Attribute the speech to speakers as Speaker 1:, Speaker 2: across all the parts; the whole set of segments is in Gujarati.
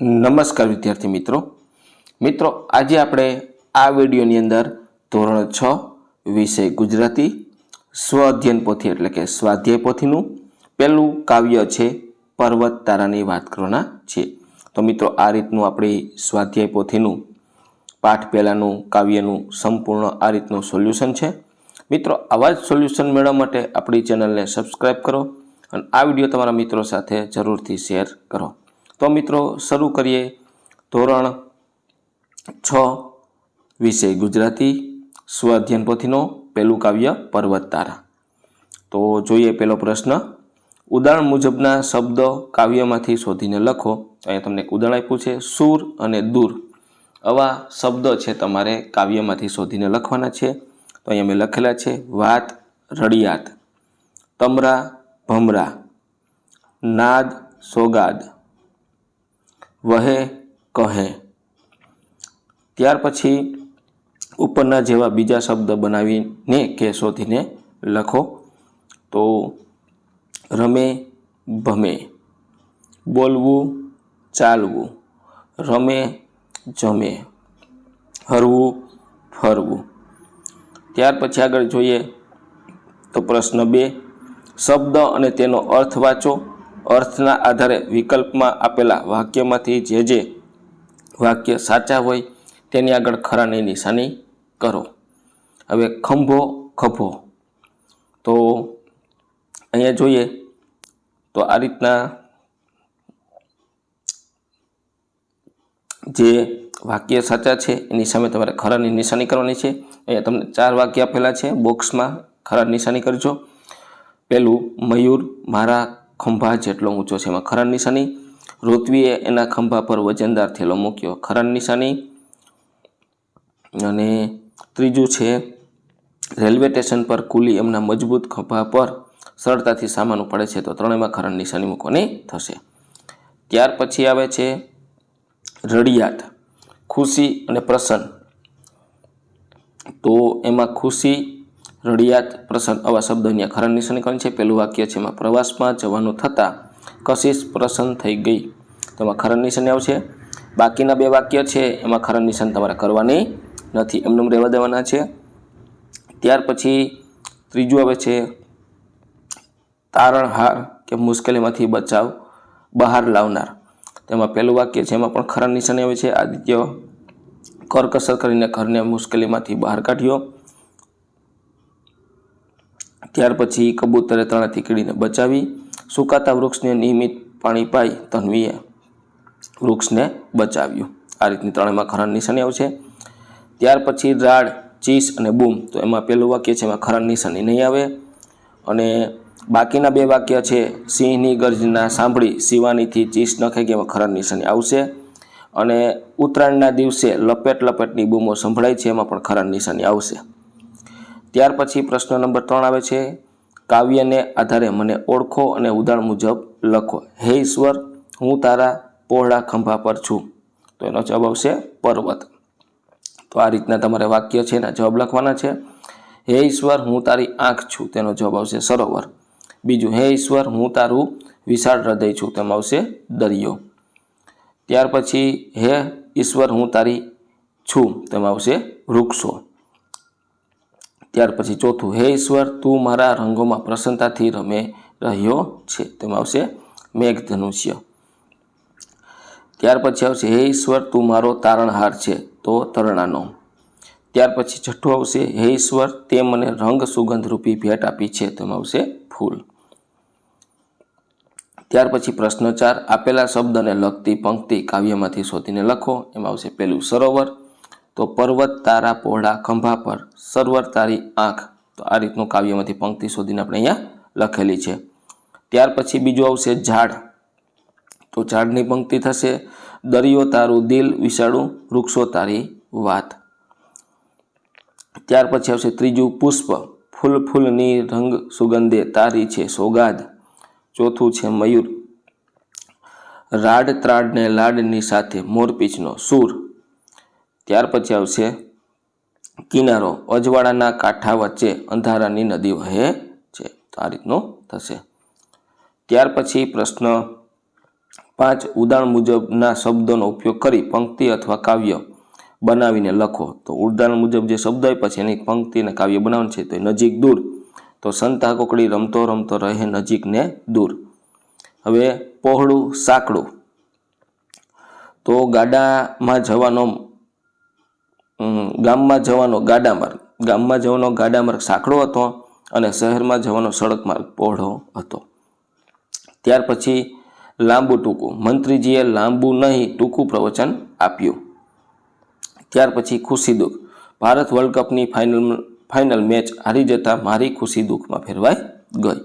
Speaker 1: નમસ્કાર વિદ્યાર્થી મિત્રો. મિત્રો, આજે આપણે આ વિડીયોની અંદર ધોરણ છ વિષય ગુજરાતી સ્વ અધ્યયન પોથી એટલે કે સ્વાધ્યાય પોથીનું પહેલું કાવ્ય છે પર્વત તારાની વાત કરવાના છે. તો મિત્રો, આ રીતનું આપણી સ્વાધ્યાય પોથીનું પાઠ પહેલાંનું કાવ્યનું સંપૂર્ણ આ રીતનું સોલ્યુશન છે. મિત્રો, આવા જ સોલ્યુશન મેળવવા માટે આપણી ચેનલને સબસ્ક્રાઈબ કરો અને આ વીડિયો તમારા મિત્રો સાથે જરૂરથી શેર કરો. તો મિત્રો શરૂ કરીએ ધોરણ છ વિષય ગુજરાતી સ્વઅધ્યયન પોથીનો પહેલું કાવ્ય પર્વત તારા તો જોઈએ પહેલો પ્રશ્ન. ઉદાહરણ મુજબના શબ્દો કાવ્યમાંથી શોધીને લખો. તો અહીંયા તમને એક ઉદાહરણ આપ્યું છે, સૂર અને દૂર. આવા શબ્દો છે તમારે કાવ્યમાંથી શોધીને લખવાના છે. તો અહીંયા મેં લખેલા છે, વાત, રડિયાત, તમરા, ભમરા, નાદ, સોગાદ. વહે, કહે. ત્યાર પછી ઉપરના જેવા બીજા શબ્દ બનાવીને કે શોધીને લખો. તો, રમે, ભમે. બોલવું, ચાલવું. રમે, જમે. હરવું, ફરવું. ત્યાર પછી આગળ જોઈએ તો પ્રશ્ન બે. શબ્દ અને તેનો અર્થ વાંચો. અર્થના આધારે વિકલ્પમાં આપેલા વાક્યમાંથી જે જે વાક્ય સાચા હોય તેની આગળ ખરાની નિશાની કરો. હવે ખંભો ખભો. તો અહીંયા જોઈએ તો આ રીતના જે વાક્ય સાચા છે એની સામે તમારે ખરાની નિશાની કરવાની છે. અહીંયા તમને ચાર વાક્ય આપેલા છે. બોક્સમાં ખરા નિશાની કરજો. પહેલું મયુર, મારા ખંભા જેટલો ઊંચો છે એમાં ખરણ નિશાની. ઋત્વીએ એના ખંભા પર વજનદાર થેલો મૂક્યો. ખરણ નિશાની. અને ત્રીજું છે, રેલવે સ્ટેશન પર કુલી એમના મજબૂત ખંભા પર સરળતાથી સામાન ઉપાડે છે તો ત્રણેયમાં ખરણ નિશાની મૂકવાની થશે. ત્યાર પછી આવે છે, રડિયાત, ખુશી અને પ્રસન્ન. તો એમાં ખુશી રડિયાત પ્રસન્ન આવા શબ્દો અહીંયા ખરા નિશાની કરવાની છે. પહેલું વાક્ય છે, એમાં પ્રવાસમાં જવાનું થતાં કશિશ પ્રસન્ન થઈ ગઈ. તો એમાં ખરણ નિશાની આવશે. બાકીના બે વાક્ય છે, એમાં ખરણ નિશાન તમારે કરવાની નથી. એમને રહેવા દેવાના છે. ત્યાર પછી ત્રીજું આવે છે, તારણહાર કે મુશ્કેલીમાંથી બચાવ બહાર લાવનાર. તેમાં પહેલું વાક્ય છે, એમાં પણ ખરા નિશાની આવે છે. આદિત્ય કરકસર કરીને ઘરને મુશ્કેલીમાંથી બહાર કાઢ્યો. ત્યાર પછી કબૂતરે તણાથી કીડીને બચાવી, સુકાતા વૃક્ષને નિયમિત પાણી પાઈ તન્વીએ વૃક્ષને બચાવ્યું. આ રીતની ત્રણેયમાં ખરા નિશાની આવશે ત્યાર પછી રાડ, ચીસ અને બૂમ, તો એમાં પહેલું વાક્ય છે એમાં ખરણ નિશાની નહીં આવે. અને બાકીના બે વાક્ય છે, સિંહની ગર્જના સાંભળી શિવાનીથી ચીસ નખે કે એમાં ખરા નિશાની આવશે. અને ઉત્તરાયણના દિવસે લપેટ લપેટની બૂમો સંભળાય છે, એમાં પણ ખરા નિશાની આવશે. ત્યાર પછી પ્રશ્ન નંબર ત્રણ આવે છે, કાવ્યને આધારે મને ઓળખો અને ઉદાહરણ મુજબ લખો. હે ઈશ્વર, હું તારા પહોળા ખંભા પર છું. તો એનો જવાબ આવશે પર્વત. તો આ રીતના તમારે વાક્ય છે એના જવાબ લખવાના છે. હે ઈશ્વર, હું તારી આંખ છું. તેનો જવાબ આવશે સરોવર. બીજું, હે ઈશ્વર, હું તારું વિશાળ હૃદય છું. તેમાં આવશે દરિયો. ત્યાર પછી, હે ઈશ્વર, હું તારી છું. તેમાં આવશે વૃક્ષો. ત્યાર પછી ચોથું, હે ઈશ્વર, તું મારા રંગોમાં પ્રસન્નતાથી રમે રહ્યો છે. તેમાં આવશે મેઘધનુષ્ય. ત્યાર પછી આવશે, હે ઈશ્વર, તું મારો તારણહાર છે. તો તરણાનો. ત્યાર પછી છઠ્ઠું આવશે, હે ઈશ્વર, તે મને રંગ સુગંધ રૂપી ભેટ આપી છે. તેમાં આવશે ફૂલ. ત્યાર પછી પ્રશ્ન ચાર આપેલા શબ્દને લગતી પંક્તિ કાવ્યમાંથી શોધીને લખો. એમાં આવશે પેલું સરોવર તો પર્વત, તારા પહોળા ખંભા પર સરવર તારી આંખ. તો આ રીતનું કાવ્યમાંથી પંક્તિ શોધીને આપણે અહીંયા લખેલી છે. ત્યાર પછી બીજું આવશે ઝાડ. તો ઝાડની પંક્તિ થશે, દરિયો તારું દિલ વિશાળું, વૃક્ષો તારી વાત. ત્યાર પછી આવશે ત્રીજું, પુષ્પ, ફૂલ ફૂલની રંગ સુગંધે તારી છે સોગાદ. ચોથું છે, મયુર. રાડ ત્રાડને લાડની સાથે મોરપીચનો સૂર. ત્યાર પછી આવશે કિનારો. અજવાળાના કાંઠા વચ્ચે અંધારાની નદી વહે છે. તો આ રીતનો થશે. ત્યાર પછી પ્રશ્ન પાંચ. ઉદાહરણ મુજબના શબ્દોનો ઉપયોગ કરી પંક્તિ અથવા કાવ્ય બનાવીને લખો. તો ઉદાહરણ મુજબ જે શબ્દ આપ્યા છે એની પંક્તિ અને કાવ્ય બનાવવાનું છે. તો નજીક દૂર. તો સંતા કોકડી રમતો રમતો રહે નજીક ને દૂર. હવે પહોળું સાંકડું. તો ગાડામાં જવાનો ગામમાં જવાનો ગાડા માર્ગ. ગામમાં જવાનો ગાડા માર્ગ સાંકડો હતો અને શહેરમાં જવાનો સડક માર્ગ પહોળો હતો. ત્યાર પછી લાંબુ ટૂંકું. મંત્રીજીએ લાંબુ નહીં, ટૂંકું પ્રવચન આપ્યું. ત્યાર પછી ખુશી દુઃખ. ભારત વર્લ્ડ કપની ફાઇનલ ફાઇનલ મેચ હારી જતા મારી ખુશી દુઃખમાં ફેરવાઈ ગઈ.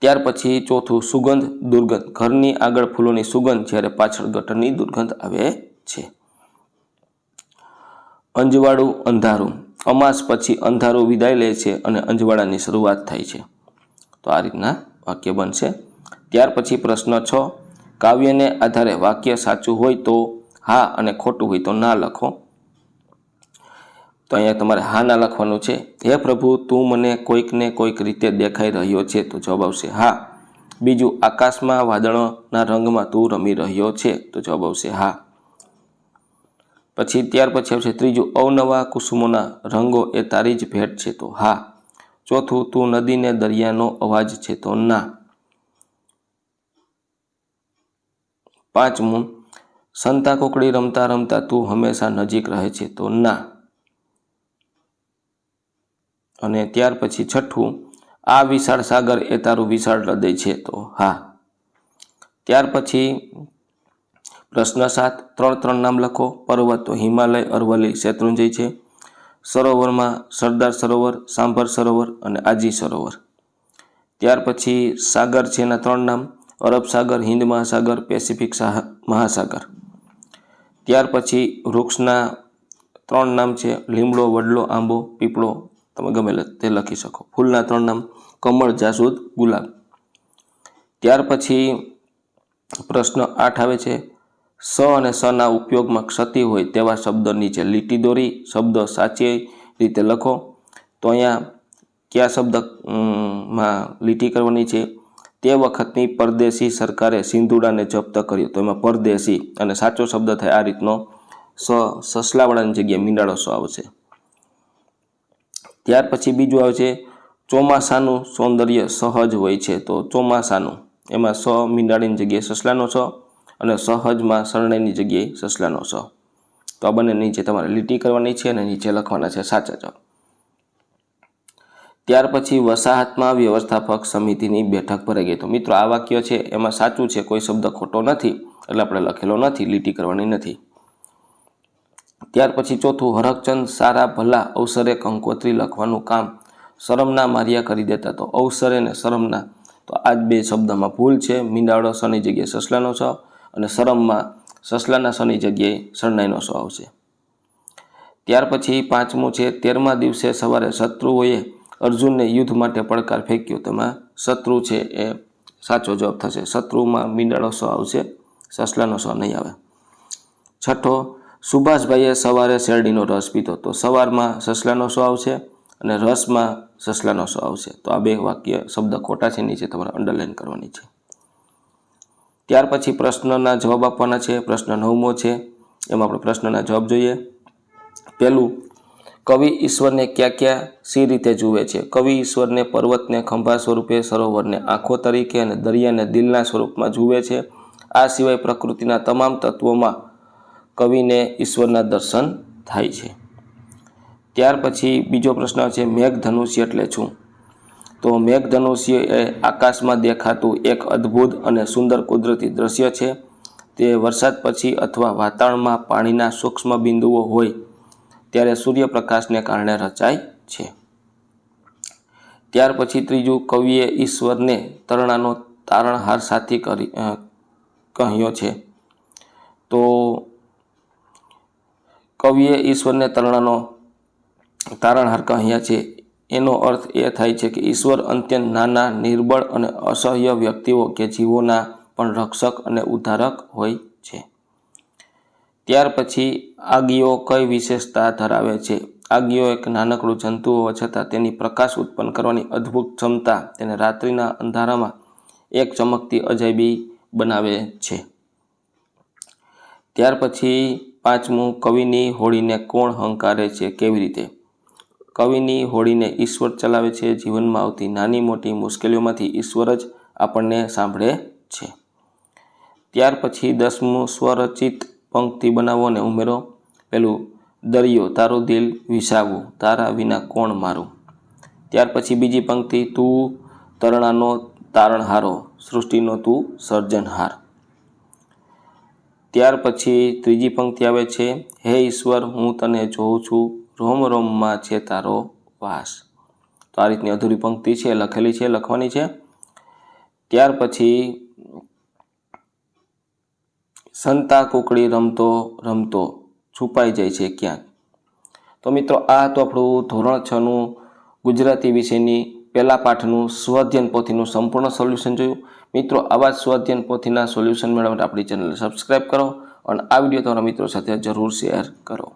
Speaker 1: ત્યાર પછી ચોથું સુગંધ દુર્ગંધ. ઘરની આગળ ફૂલોની સુગંધ જ્યારે પાછળ ગટરની દુર્ગંધ આવે છે. અંજવાળું અંધારું. અમાસ પછી અંધારું વિદાય લે છે અને અંજવાળાની શરૂઆત થાય છે. તો આ રીતના વાક્ય બનશે. ત્યાર પછી પ્રશ્ન છ. કાવ્યને આધારે વાક્ય સાચું હોય તો હા અને ખોટું હોય તો ના લખો. તો અહીંયા તમારે હા ના લખવાનું છે. હે પ્રભુ, તું મને કોઈકને કોઈક રીતે દેખાઈ રહ્યો છે. તો જવાબ આવશે હા. બીજું, આકાશમાં વાદળોના રંગમાં તું રમી રહ્યો છે. તો જવાબ આવશે હા. પછી ત્યાર પછી આવશે ત્રીજું અવનવા કુસુમોના રંગો એ તારી જ ભેટ છે તો હા. ચોથું, તું નદીને દરિયાનો અવાજ છે તો ના. પાંચમું, સંતા કોકડી રમતા રમતા તું હંમેશા નજીક રહે છે તો ના. અને ત્યાર પછી છઠ્ઠું, આ વિશાળ સાગર એ તારું વિશાળ હૃદય છે તો હા. ત્યાર પછી પ્રશ્ન સાત, ત્રણ ત્રણ નામ લખો. પર્વત હિમાલય, અરવલ્લી, શેત્રુંજય છે. સરોવરમાં સરદાર સરોવર, સાંભર સરોવર અને આજી સરોવર. ત્યાર પછી સાગર છે એના ત્રણ નામ. અરબ સાગર, હિન્દ મહાસાગર, પેસિફિક મહાસાગર. ત્યાર પછી વૃક્ષના ત્રણ નામ છે. લીમડો, વડલો, આંબો, પીપળો. તમે ગમે તે લખી શકો. ફૂલના ત્રણ નામ. કમળ, જાસૂદ, ગુલાબ. ત્યાર પછી પ્રશ્ન આઠ આવે છે. સ અને સના ઉપયોગમાં ક્ષતિ હોય તેવા શબ્દ નીચે લીટી દોરી શબ્દ સાચી રીતે લખો. તો અહીંયા કયા શબ્દમાં લીટી કરવાની છે? તે વખતની પરદેશી સરકારે સિંધુડાને જપ્ત કર્યો. તો એમાં પરદેશી અને સાચો શબ્દ થાય આ રીતનો. સ સસલાવાળાની જગ્યાએ મીંડાળો સ આવશે. ત્યાર પછી બીજું આવે છે, ચોમાસાનું સૌંદર્ય સહજ હોય છે. તો ચોમાસાનું. એમાં સ મીંડાળીની જગ્યાએ સસલાનો સ અને સહજમાં શરણાઈની જગ્યાએ સસલાનો સ તો આ બંને નીચે તમારે લીટી કરવાની છે અને નીચે લખવાના છે સાચા જવાબ. ત્યાર પછી વસાહતમાં વ્યવસ્થાપક સમિતિની બેઠક ભરાઈ ગઈ. તો મિત્રો, આ વાક્ય છે, એમાં સાચું છે, કોઈ શબ્દ ખોટો નથી, એટલે આપણે લખેલો નથી, લીટી કરવાની નથી. ત્યાર પછી ચોથું, હરકચંદ સારા ભલા અવસરે કંકોત્રી લખવાનું કામ શરમના માર્યા કરી દેતા. તો અવસરે ને શરમના. તો આ જ બે શબ્દમાં ભૂલ છે. મીંડાળો શની જગ્યાએ સસલાનો સ અને શરમમાં સસલાના સની જગ્યાએ શરણાઈનો સ આવશે. ત્યાર પછી પાંચમું છે, તેરમા દિવસે સવારે શત્રુઓએ અર્જુનને યુદ્ધ માટે પડકાર ફેંક્યો. તેમાં શત્રુ છે એ સાચો જવાબ થશે. શત્રુમાં મીંડાળો સ આવશે, સસલાનો સ નહીં આવે. છઠ્ઠો, સુભાષભાઈએ સવારે શેરડીનો રસ પીધો. તો સવારમાં સસલાનો સો આવશે અને રસમાં સસલાનો સો આવશે. તો આ બે વાક્ય શબ્દ ખોટા છે, નીચે તમારે અંડરલાઇન કરવાની છે. ત્યાર પછી પ્રશ્નના જવાબ આપવાના છે. પ્રશ્ન નવમો છે. એમાં આપણે પ્રશ્નના જવાબ જોઈએ. પહેલું, કવિ ઈશ્વરને ક્યાં ક્યાં સી રીતે જુએ છે? કવિ ઈશ્વરને પર્વતને ખંભા સ્વરૂપે, સરોવરને આંખો તરીકે અને દરિયાને દિલના સ્વરૂપમાં જુએ છે. આ સિવાય પ્રકૃતિના તમામ તત્વોમાં કવિને ઈશ્વરના દર્શન થાય છે. ત્યાર પછી બીજો પ્રશ્ન છે મેઘ ધનુષ્ય એટલે શું? તો મેઘધનુષ્ય એ આકાશમાં દેખાતું એક અદ્ભુત અને સુંદર કુદરતી દ્રશ્ય છે. તે વરસાદ પછી અથવા વાતાવરણમાં પાણીના સૂક્ષ્મ બિંદુઓ હોય ત્યારે સૂર્યપ્રકાશને કારણે રચાય છે. ત્યાર પછી ત્રીજું કવિએ ઈશ્વરને તરણાનો તારણહાર સાથી કરી કહ્યો છે. તો કવિએ ઈશ્વરને તરણાનો તારણહાર કહ્યા છે. એનો અર્થ એ થાય છે કે ઈશ્વર અત્યંત નાના, નિર્બળ અને અસહ્ય વ્યક્તિઓ કે જીવોના પણ રક્ષક અને ઉદ્ધારક હોય છે. ત્યાર પછી આગીઓ કઈ વિશેષતા ધરાવે છે? આગીઓ એક નાનકડું જંતુ હોવા છતાં તેની પ્રકાશ ઉત્પન્ન કરવાની અદ્ભુત ક્ષમતા તેને રાત્રિના અંધારામાં એક ચમકતી અજાયબી બનાવે છે. ત્યાર પછી પાંચમું કવિની હોડીને કોણ હંકારે છે? કેવી રીતે? કવિની હોડીને ઈશ્વર ચલાવે છે, જીવનમાં આવતી નાની મોટી મુશ્કેલીઓમાંથી ઈશ્વર જ આપણને સાંભળે છે. ત્યાર પછી દસમું સ્વરચિત પંક્તિ બનાવો અને ઉમેરો. પેલું દરિયો, તારું દિલ વિસાવું તારા વિના કોણ મારું? ત્યાર પછી બીજી પંક્તિ, તું તરણાનો તારણહારો સૃષ્ટિનો તું સર્જનહાર. ત્યાર પછી ત્રીજી પંક્તિ આવે છે, હે ઈશ્વર, હું તને જોઉં છું રોમ રોમમાં છે તારો વાસ. તો આ રીતની અધૂરી પંક્તિ છે, લખેલી છે, લખવાની છે. ત્યાર પછી સંતા કુકડી રમતો રમતો છુપાઈ જાય છે ક્યાંક. તો મિત્રો, આ તો આપણું ધોરણ છનું ગુજરાતી વિષયની પહેલા પાઠનું સ્વઅધ્યયન પોથીનું સંપૂર્ણ સોલ્યુશન જોયું. મિત્રો, આવા જ સ્વઅધ્યયન પોથીના સોલ્યુશન મેળવવા માટે આપણી ચેનલ સબસ્ક્રાઈબ કરો અને આ વીડિયો તમારા મિત્રો સાથે જરૂર શેર કરો.